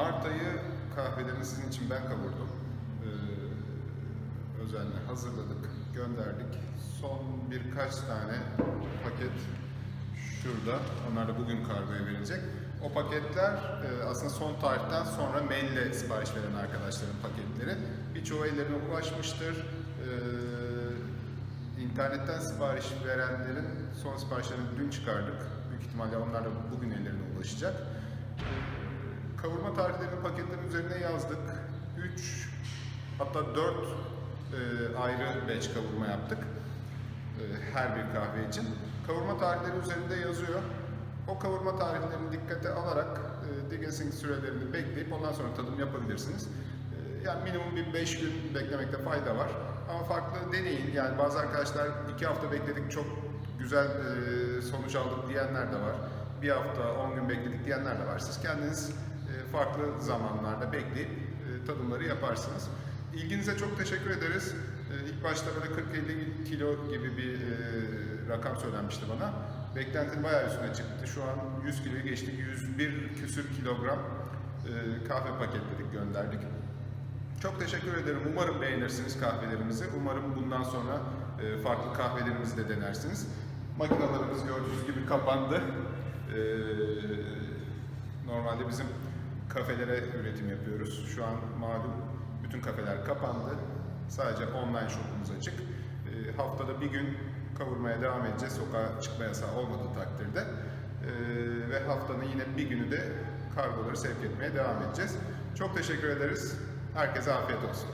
haftayı kahvelerini sizin için ben kavurdum. Ee, özenle hazırladık, gönderdik. Son birkaç tane paket şurada. Onlar da bugün kargoya verilecek. O paketler e, aslında son tarihten sonra maille sipariş veren arkadaşların paketleri. Birçoğu ellerine ulaşmıştır. Ee, internetten sipariş verenlerin son siparişlerini dün çıkardık. Büyük ihtimalle onlar da bugün ellerine ulaşacak. Kavurma tariflerini paketlerin üzerine yazdık. 3 hatta 4 ayrı batch kavurma yaptık. E, her bir kahve için. Kavurma tarihleri üzerinde yazıyor. O kavurma tarihlerini dikkate alarak e, degazing sürelerini bekleyip ondan sonra tadım yapabilirsiniz. E, Yani minimum bir 5 gün beklemekte fayda var. Ama farklı deneyin. Yani bazı arkadaşlar 2 hafta bekledik çok güzel e, sonuç aldık diyenler de var. Bir hafta 10 gün bekledik diyenler de var. Siz kendiniz e, farklı zamanlarda bekleyip e, tadımları yaparsınız. İlginize çok teşekkür ederiz. E, İlk başta böyle 40-50 kilo gibi bir e, rakam söylenmişti bana. Beklentinin bayağı üstüne çıktı. Şu an 100 kiloyu geçtik. 101 küsür kilogram e, kahve paketledik, gönderdik. Çok teşekkür ederim. Umarım beğenirsiniz kahvelerimizi. Umarım bundan sonra e, farklı kahvelerimizi de denersiniz. Makinalarımız gördüğünüz gibi kapandı. E, normalde bizim kafelere üretim yapıyoruz. Şu an malum bütün kafeler kapandı. Sadece online shopumuz açık. E, haftada bir gün kavurmaya devam edeceğiz. Sokağa çıkma yasağı olmadığı takdirde. E, ve haftanın yine bir günü de kargoları sevk etmeye devam edeceğiz. Çok teşekkür ederiz. Herkese afiyet olsun.